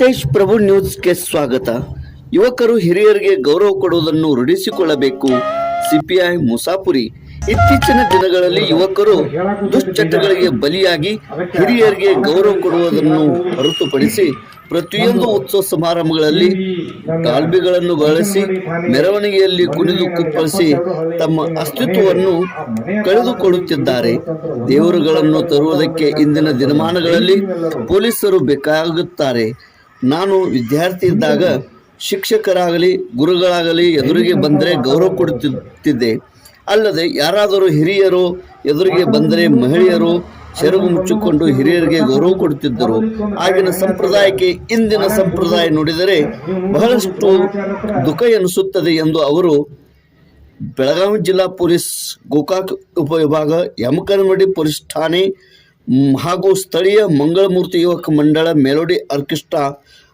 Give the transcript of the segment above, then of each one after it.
ತೇಜ್ ಪ್ರಭು ನ್ಯೂಸ್ಗೆ ಸ್ವಾಗತ. ಯುವಕರು ಹಿರಿಯರಿಗೆ ಗೌರವ ಕೊಡುವುದನ್ನು ರೂಢಿಸಿಕೊಳ್ಳಬೇಕು. ಸಿಪಿಐ ಮುಸಾಪುರಿ. ಇತ್ತೀಚಿನ ದಿನಗಳಲ್ಲಿ ಯುವಕರು ದುಶ್ಚಟಗಳಿಗೆ ಬಲಿಯಾಗಿ ಹಿರಿಯರಿಗೆ ಗೌರವ ಕೊಡುವುದನ್ನು ಹೊರತುಪಡಿಸಿ ಪ್ರತಿಯೊಂದು ಉತ್ಸವ ಸಮಾರಂಭಗಳಲ್ಲಿ ಕಾಲ್ಬಿಗಳನ್ನು ಬಳಸಿ ಮೆರವಣಿಗೆಯಲ್ಲಿ ಕುಣಿದು ಕುಪ್ಪಳಿಸಿ ತಮ್ಮ ಅಸ್ತಿತ್ವವನ್ನು ಕಳೆದುಕೊಳ್ಳುತ್ತಿದ್ದಾರೆ. ದೇವರುಗಳನ್ನು ತರುವುದಕ್ಕೆ ಇಂದಿನ ದಿನಮಾನಗಳಲ್ಲಿ ಪೊಲೀಸರು ಬೇಕಾಗುತ್ತಾರೆ. ನಾನು ವಿದ್ಯಾರ್ಥಿ ಇದ್ದಾಗ ಶಿಕ್ಷಕರಾಗಲಿ, ಗುರುಗಳಾಗಲಿ ಎದುರಿಗೆ ಬಂದರೆ ಗೌರವ ಕೊಡುತ್ತಿದ್ದೆ. ಅಲ್ಲದೆ ಯಾರಾದರೂ ಹಿರಿಯರು ಎದುರಿಗೆ ಬಂದರೆ ಮಹಿಳೆಯರು ಸೆರಗು ಮುಚ್ಚಿಕೊಂಡು ಹಿರಿಯರಿಗೆ ಗೌರವ ಕೊಡುತ್ತಿದ್ದರು. ಆಗಿನ ಸಂಪ್ರದಾಯಕ್ಕೆ ಇಂದಿನ ಸಂಪ್ರದಾಯ ನೋಡಿದರೆ ಬಹಳಷ್ಟು ದುಃಖ ಎನಿಸುತ್ತದೆ ಎಂದು ಅವರು ಬೆಳಗಾವಿ ಜಿಲ್ಲಾ ಪೊಲೀಸ್ ಗೋಕಾಕ್ ಉಪವಿಭಾಗ ಯಮಕನಮಡಿ ಪೊಲೀಸ್ ಠಾಣೆ ಹಾಗೂ ಸ್ಥಳೀಯ ಮಂಗಳಮೂರ್ತಿ ಯುವಕ ಮಂಡಳ ಮೆಲೋಡಿ ಆರ್ಕೆಸ್ಟ್ರಾ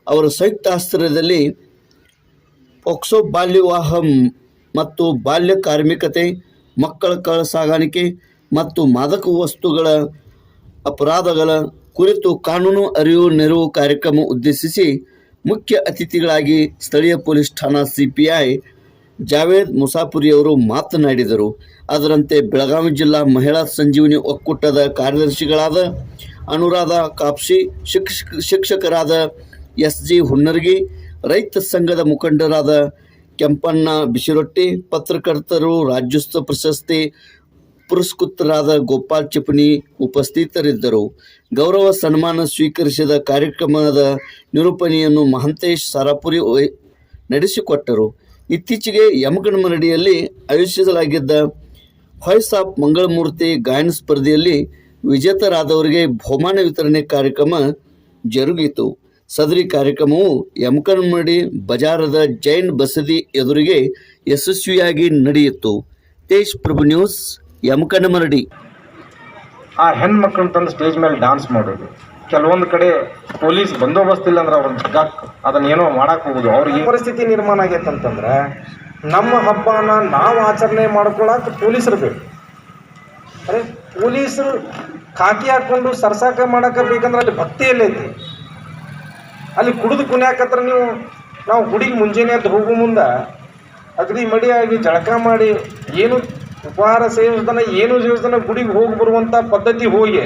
ಅವರ ಸಂಯುಕ್ತ ಆಸ್ತ್ರದಲ್ಲಿ ಪೋಕ್ಸೋ ಬಾಲ್ಯವಾಹ ಮತ್ತು ಬಾಲ್ಯ ಕಾರ್ಮಿಕತೆ, ಮಕ್ಕಳ ಕಳ ಸಾಗಾಣಿಕೆ ಮತ್ತು ಮಾದಕ ವಸ್ತುಗಳ ಅಪರಾಧಗಳ ಕುರಿತು ಕಾನೂನು ಅರಿವು ನೆರವು ಕಾರ್ಯಕ್ರಮ ಉದ್ದೇಶಿಸಿ ಮುಖ್ಯ ಅತಿಥಿಗಳಾಗಿ ಸ್ಥಳೀಯ ಪೊಲೀಸ್ ಠಾಣಾ ಸಿಪಿಐ ಜಾವೇದ್ ಮುಸಾಪುರಿಯವರು ಮಾತನಾಡಿದರು. ಅದರಂತೆ ಬೆಳಗಾವಿ ಜಿಲ್ಲಾ ಮಹಿಳಾ ಸಂಜೀವಿನಿ ಒಕ್ಕೂಟದ ಕಾರ್ಯದರ್ಶಿಗಳಾದ ಅನುರಾಧ ಕಾಪ್ಸಿ ಶಿಕ್ಷಕ ಶಿಕ್ಷಕರಾದ ಎಸ್ ಜಿ ಹುನ್ನರ್ಗಿ ರೈತ ಸಂಘದ ಮುಖಂಡರಾದ ಕೆಂಪಣ್ಣ ಬಿಸಿರೊಟ್ಟಿ, ಪತ್ರಕರ್ತರು ರಾಜ್ಯೋತ್ಸವ ಪ್ರಶಸ್ತಿ ಪುರಸ್ಕೃತರಾದ ಗೋಪಾಲ್ ಚಿಪಣಿ ಉಪಸ್ಥಿತರಿದ್ದರು. ಗೌರವ ಸನ್ಮಾನ ಸ್ವೀಕರಿಸಿದ ಕಾರ್ಯಕ್ರಮದ ನಿರೂಪಣೆಯನ್ನು ಮಹಂತೇಶ್ ಸಾರಾಪುರಿ ನಡೆಸಿಕೊಟ್ಟರು. ಇತ್ತೀಚೆಗೆ ಯಮಗನಮರಡಿಯಲ್ಲಿ ಆಯೋಜಿಸಲಾಗಿದ್ದ ವಾಯ್ಸ್ ಆಫ್ ಮಂಗಳಮೂರ್ತಿ ಗಾಯನ ಸ್ಪರ್ಧೆಯಲ್ಲಿ ವಿಜೇತರಾದವರಿಗೆ ಬಹುಮಾನ ವಿತರಣೆ ಕಾರ್ಯಕ್ರಮ ಜರುಗಿತು. ಸದರಿ ಕಾರ್ಯಕ್ರಮವು ಯಮಕನಮರಡಿ ಬಜಾರದ ಜೈನ್ ಬಸದಿ ಎದುರಿಗೆ ಯಶಸ್ವಿಯಾಗಿ ನಡೆಯಿತು. ತೇಜ್ ಪ್ರಭು ನ್ಯೂಸ್ ಯಮಕನಮರಡಿ ಆ ಹೆಣ್ಮಕ್ಳನ್ನ ತಂದು ಸ್ಟೇಜ್ ಮೇಲೆ ಡಾನ್ಸ್ ಮಾಡೋದು. ಕೆಲವೊಂದು ಕಡೆ ಪೊಲೀಸ್ ಬಂದೋಬಸ್ತ್ ಇಲ್ಲ ಅಂದ್ರೆ ಅವ್ರನ್ನ ಜಗ್ಗಾಕ್ ಅದನ್ನ ಏನೋ ಮಾಡಕ್ ಹೋಗುದು. ಅವ್ರಿಗೆ ಪರಿಸ್ಥಿತಿ ನಿರ್ಮಾಣ ಆಗೈತೆ ಅಂತಂದ್ರೆ ನಮ್ಮ ಹಬ್ಬನ ನಾವು ಆಚರಣೆ ಮಾಡ್ಕೊಳಕ್ ಪೊಲೀಸರು ಬೇಕು. ಅರೆ, ಪೊಲೀಸರು ಖಾಕಿ ಹಾಕೊಂಡು ಸರ್ಸಾಕ ಮಾಡಕ ಬೇಕಂದ್ರೆ ಅಲ್ಲಿ ಭಕ್ತಿ ಎಲ್ಲೈತಿ ಅಲ್ಲಿ ಕುಡಿದು ಕುಣಿಯಾಕತ್ರ ನೀವು, ನಾವು ಗುಡಿಗೆ ಮುಂಜಾನೆ ಹೋಗೋ ಮುಂದೆ ಅಗದಿ ಮಡಿಯಾಗಿ ಜಳಕ ಮಾಡಿ, ಏನು ಉಪಹಾರ ಸೇವಿಸ್ದನ ಏನು ಸೇವಿಸ್ದನ ಗುಡಿಗೆ ಹೋಗಿ ಬರುವಂಥ ಪದ್ಧತಿ ಹೋಗಿ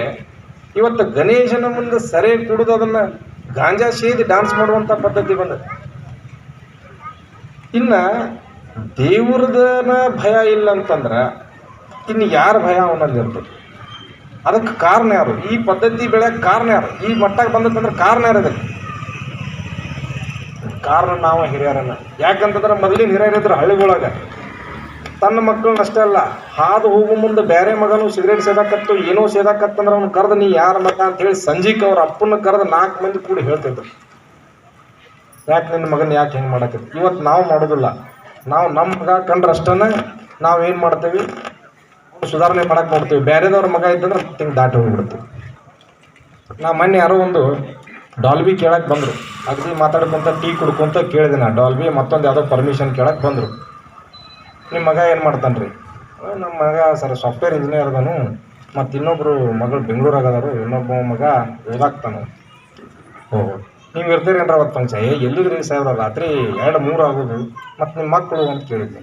ಇವತ್ತು ಗಣೇಶನ ಮುಂದೆ ಸರೆ ಕುಡಿದು ಅದನ್ನು ಗಾಂಜಾ ಸೇದಿ ಡಾನ್ಸ್ ಮಾಡುವಂಥ ಪದ್ಧತಿ ಬಂದದ. ಇನ್ನು ದೇವ್ರದನ ಭಯ ಇಲ್ಲ ಅಂತಂದ್ರೆ ಇನ್ನು ಯಾರ ಭಯ ಅವನಲ್ಲಿ ಅದಕ್ಕೆ ಕಾರಣ ಯಾರು? ಈ ಪದ್ಧತಿ ಬೆಳೆಯಕ್ಕೆ ಕಾರಣ ಯಾರು? ಈ ಮಟ್ಟಕ್ಕೆ ಬಂದಂತಂದ್ರೆ ಕಾರಣ ಯಾರು ಅದಕ್ಕೆ ಕಾರಣ ನಾವು ಹಿರಿಯರನ್ನ. ಯಾಕಂತಂದ್ರೆ ಮೊದಲಿನ ಹಿರಿಯರಿದ್ರು ಹಳ್ಳಿಗೊಳಗ ತನ್ನ ಮಕ್ಕಳನ್ನ ಅಷ್ಟೇ ಅಲ್ಲ, ಹಾದು ಹೋಗೋ ಮುಂದೆ ಬೇರೆ ಮಗನು ಸಿಗರೇಟ್ ಸೇದಾಕತ್ತು, ಏನೋ ಸೇದಾಕತ್ತಂದ್ರೆ ಅವ್ನು ಕರೆದು ನೀ ಯಾರ ಮಗ ಅಂತ ಹೇಳಿ ಸಂಜೀಕ್ ಅವ್ರ ಅಪ್ಪನ ಕರೆದು ನಾಲ್ಕು ಮಂದಿ ಕೂಡಿ ಹೇಳ್ತಿದ್ರು. ಯಾಕೆ ನಿನ್ನ ಮಗನ ಯಾಕೆ ಹೆಂಗೆ ಮಾಡಕತ್ತಿ? ಇವತ್ತು ನಾವು ಮಾಡೋದಿಲ್ಲ. ನಾವು ನಮ್ಮ ಮಗ ಕಂಡ್ರೆ ಅಷ್ಟೇ ನಾವು ಏನು ಮಾಡ್ತೀವಿ? ಸುಧಾರಣೆ ಮಾಡಕ್ಕೆ ನೋಡ್ತೀವಿ. ಬೇರೆದವ್ರ ಮಗ ಇದ್ದಂದ್ರೆ ತಿಂಗ್ ದಾಟಿ ಹೋಗ್ಬಿಡ್ತೀವಿ. ನಾ ಮೊನ್ನೆ ಯಾರೋ ಒಂದು ಡಾಲ್ಬಿ ಕೇಳಕ್ಕೆ ಬಂದರು. ಅಗದಿ ಮಾತಾಡ್ಕೊಂತ ಟೀ ಕುಡ್ಕೊಂತ ಕೇಳಿದೆ ನಾ. ಡಾಲ್ಬಿ ಮತ್ತೊಂದು ಯಾವುದೋ ಪರ್ಮಿಷನ್ ಕೇಳಕ್ಕೆ ಬಂದರು. ನಿಮ್ಮ ಮಗ ಏನು ಮಾಡ್ತಾನೆ ರೀ ನಮ್ಮ ಮಗ ಸರ್ ಸಾಫ್ಟ್ವೇರ್ ಇಂಜಿನಿಯರ್ ಅದನು. ಮತ್ತು ಇನ್ನೊಬ್ಬರು ಮಗಳು ಬೆಂಗಳೂರಾಗ ಅದಾರು ಇನ್ನೊಬ್ಬ ಮಗ ಓದಾಕ್ತಾನು ಓಹೋ ನೀವು ಇರ್ತೀರೇನ್ರ ಅವತ್ತು ಫಂಕ್ಷನ್ ಏ ಎಲ್ಲಿದ್ರಿ ಸಾಹೇಬ್ರ? ರಾತ್ರಿ ಎರಡು ಮೂರು ಆಗೋದು. ಮತ್ತು ನಿಮ್ಮ ಮಕ್ಕಳು ಅಂತ ಕೇಳಿದ್ದೆ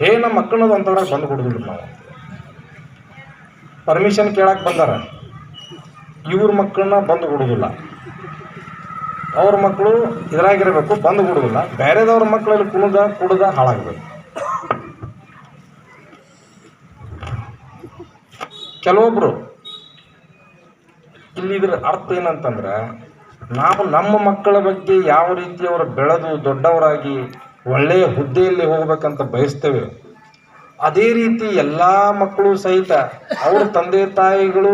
ಏ ನಮ್ಮ ಮಕ್ಕಳದು ಅಂತವ್ರಾಗ ಬಂದು ಕೊಡೋದಿಲ್ಲ ನಾವು. ಪರ್ಮಿಷನ್ ಕೇಳಕ್ಕೆ ಬಂದಾರ. ಇವ್ರ ಮಕ್ಕಳನ್ನ ಬಂದು ಕೊಡೋದಿಲ್ಲ. ಅವ್ರ ಮಕ್ಕಳು ಇದ್ರಾಗಿರಬೇಕು ಬಂದು ಕೊಡೋದಿಲ್ಲ. ಬೇರೆದವ್ರ ಮಕ್ಕಳಲ್ಲಿ ಕುಣಿದ ಕುಡ್ದ ಹಾಳಾಗಬೇಕು. ಕೆಲವೊಬ್ರು, ಇಲ್ಲಿ ಇದರ ಅರ್ಥ ಏನಂತಂದ್ರೆ, ನಾವು ನಮ್ಮ ಮಕ್ಕಳ ಬಗ್ಗೆ ಯಾವ ರೀತಿ ಅವರು ಬೆಳೆದು ದೊಡ್ಡವರಾಗಿ ಒಳ್ಳೆಯ ಹುದ್ದೆಯಲ್ಲಿ ಹೋಗಬೇಕಂತ ಬಯಸ್ತೇವೆ, ಅದೇ ರೀತಿ ಎಲ್ಲ ಮಕ್ಕಳು ಸಹಿತ ಅವ್ರ ತಂದೆ ತಾಯಿಗಳು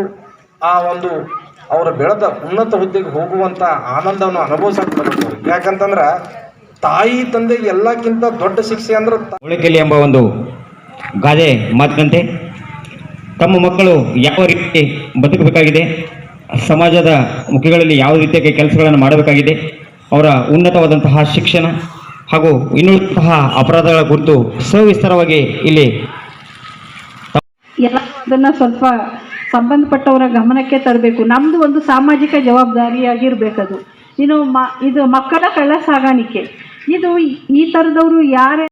ಆ ಒಂದು ಅವರ ಬೆಳೆದ ಉನ್ನತ ಹುದ್ದೆಗೆ ಹೋಗುವಂಥ ಆನಂದವನ್ನು ಅನುಭವಿಸಬೇಕು ಯಾಕಂತಂದ್ರೆ, ತಾಯಿ ತಂದೆಗೆ ಎಲ್ಲಕ್ಕಿಂತ ದೊಡ್ಡ ಶಿಕ್ಷೆ ಅಂದ್ರೆ ಎಂಬ ಒಂದು ಗಾದೆ ಮಾತಿನಂತೆ ತಮ್ಮ ಮಕ್ಕಳು ಯಾವ ರೀತಿ ಬದುಕಬೇಕಾಗಿದೆ? ಸಮಾಜದ ಮುಖಗಳಲ್ಲಿ ಯಾವ ರೀತಿಯಾಗಿ ಕೆಲಸಗಳನ್ನು ಮಾಡಬೇಕಾಗಿದೆ? ಅವರ ಉನ್ನತವಾದಂತಹ ಶಿಕ್ಷಣ ಹಾಗೂ ಇನ್ನುಳಿದಂತಹ ಅಪರಾಧಗಳ ಕುರಿತು ಸವಿಸ್ತಾರವಾಗಿ ಇಲ್ಲಿ ಎಲ್ಲ ಅದನ್ನ ಸ್ವಲ್ಪ ಸಂಬಂಧಪಟ್ಟವರ ಗಮನಕ್ಕೆ ತರಬೇಕು. ನಮ್ಮದು ಒಂದು ಸಾಮಾಜಿಕ ಜವಾಬ್ದಾರಿಯಾಗಿರ್ಬೇಕದು. ಇನ್ನು ಮ ಇದು ಮಕ್ಕಳ ಕಳ್ಳ ಸಾಗಾಣಿಕೆ ಇದು ಈ ಥರದವರು ಯಾರೇ